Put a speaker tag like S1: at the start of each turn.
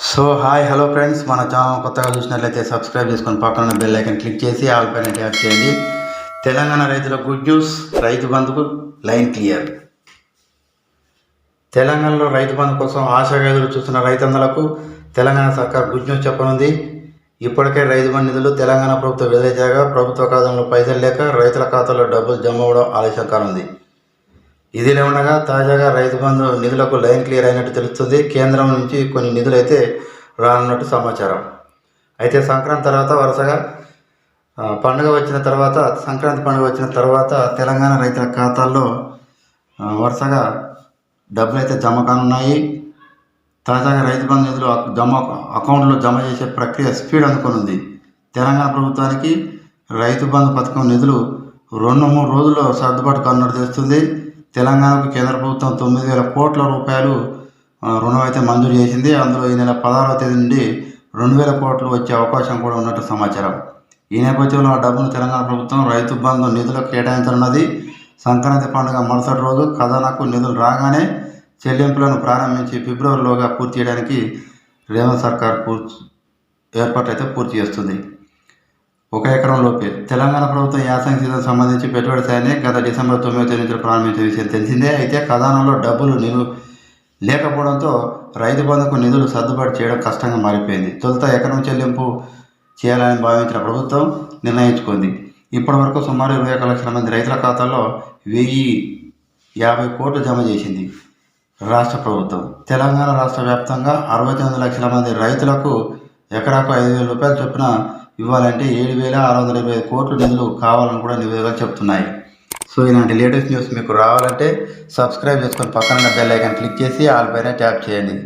S1: So hi hello friends. మన channel కొత్తగా చూసినట్లయితే సబ్స్క్రైబ్ చేసుకొని పక్కన బెల్ ఐకన్ క్లిక్ చేసి ఆల్ పైన ట్యాప్ చేయండి. తెలంగాణ రైతుల గుడ్ న్యూస్. రైతు బంధుకు లైన్ క్లియర్. తెలంగాణలో రైతు బంధు కోసం ఆశగా ఎదురు చూస్తున్న రైతన్నలకు తెలంగాణ సర్కార్ గుడ్ న్యూస్ చెప్పనుంది. ఇప్పటికే రైతు బంధు నిధులు తెలంగాణ ప్రభుత్వం విడుదల చేయగా ప్రభుత్వ ఖాతాలో పైసలు లేక రైతుల ఖాతాలో డబ్బులు జమ అవ్వడం ఆలస్యం కానుంది. ఇదిలే ఉండగా తాజాగా రైతు బంధు నిధులకు లైన్ క్లియర్ అయినట్టు తెలుస్తుంది. కేంద్రం నుంచి కొన్ని నిధులు అయితే రానున్నట్టు సమాచారం. అయితే సంక్రాంతి తర్వాత వరుసగా పండుగ వచ్చిన తర్వాత సంక్రాంతి పండుగ వచ్చిన తర్వాత తెలంగాణ రైతుల ఖాతాల్లో వరుసగా డబ్బులు అయితే జమ కానున్నాయి. తాజాగా రైతు బంధు నిధులు జమ అకౌంట్లో జమ చేసే ప్రక్రియ స్పీడ్ అందుకొనుంది. తెలంగాణ ప్రభుత్వానికి రైతు బంధు పథకం నిధులు రెండు మూడు రోజుల్లో సర్దుబాటు కానున్నట్టు తెలుస్తుంది. తెలంగాణకు కేంద్ర ప్రభుత్వం తొమ్మిది వేల కోట్ల రూపాయలు రుణం అయితే మంజూరు చేసింది. అందులో ఈ నెల పదహారవ తేదీ నుండి రెండు వేల కోట్లు వచ్చే అవకాశం కూడా ఉన్నట్టు సమాచారం. ఈ నేపథ్యంలో ఆ డబ్బును తెలంగాణ ప్రభుత్వం రైతు బంధు నిధులకు కేటాయించనున్నది. సంక్రాంతి పండుగ మరుసటి రోజు ఖజానాకు నిధులు రాగానే చెల్లింపులను ప్రారంభించి ఫిబ్రవరిలోగా పూర్తి చేయడానికి రేవంత్ సర్కార్ పూర్తి ఏర్పాటు అయితే పూర్తి చేస్తుంది. ఒక ఎకరం లోపే. తెలంగాణ ప్రభుత్వం యాసంగి సీజన్ సంబంధించి పెట్టుబడి సాయాన్ని గత డిసెంబర్ తొమ్మిదో తేదీ నుంచి ప్రారంభించిన విషయం తెలిసిందే. అయితే ఖజానాలో డబ్బులు నిలువ లేకపోవడంతో రైతు బంధుకు నిధులు సర్దుబాటు చేయడం కష్టంగా మారిపోయింది. తొలుత ఎకరం చెల్లింపు చేయాలని భావించిన ప్రభుత్వం నిర్ణయించుకుంది. ఇప్పటి వరకు సుమారు ఇరవై ఒక లక్షల మంది రైతుల ఖాతాల్లో వెయ్యి యాభై కోట్లు జమ చేసింది రాష్ట్ర ప్రభుత్వం. తెలంగాణ రాష్ట్ర వ్యాప్తంగా అరవై తొమ్మిది లక్షల మంది రైతులకు ఎకరాకు ఐదు వేల రూపాయలు చొప్పున ఇవ్వాలంటే ఏడు వేల ఆరు వందల ఇరవై ఐదు కోట్లు నిధులు కావాలని కూడా నివేదికలు చెప్తున్నాయి. సో ఇలాంటి లేటెస్ట్ న్యూస్ మీకు రావాలంటే సబ్స్క్రైబ్ చేసుకొని పక్కన బెల్ ఐకాన్ క్లిక్ చేసి ఆల్ పైన ట్యాప్ చేయండి.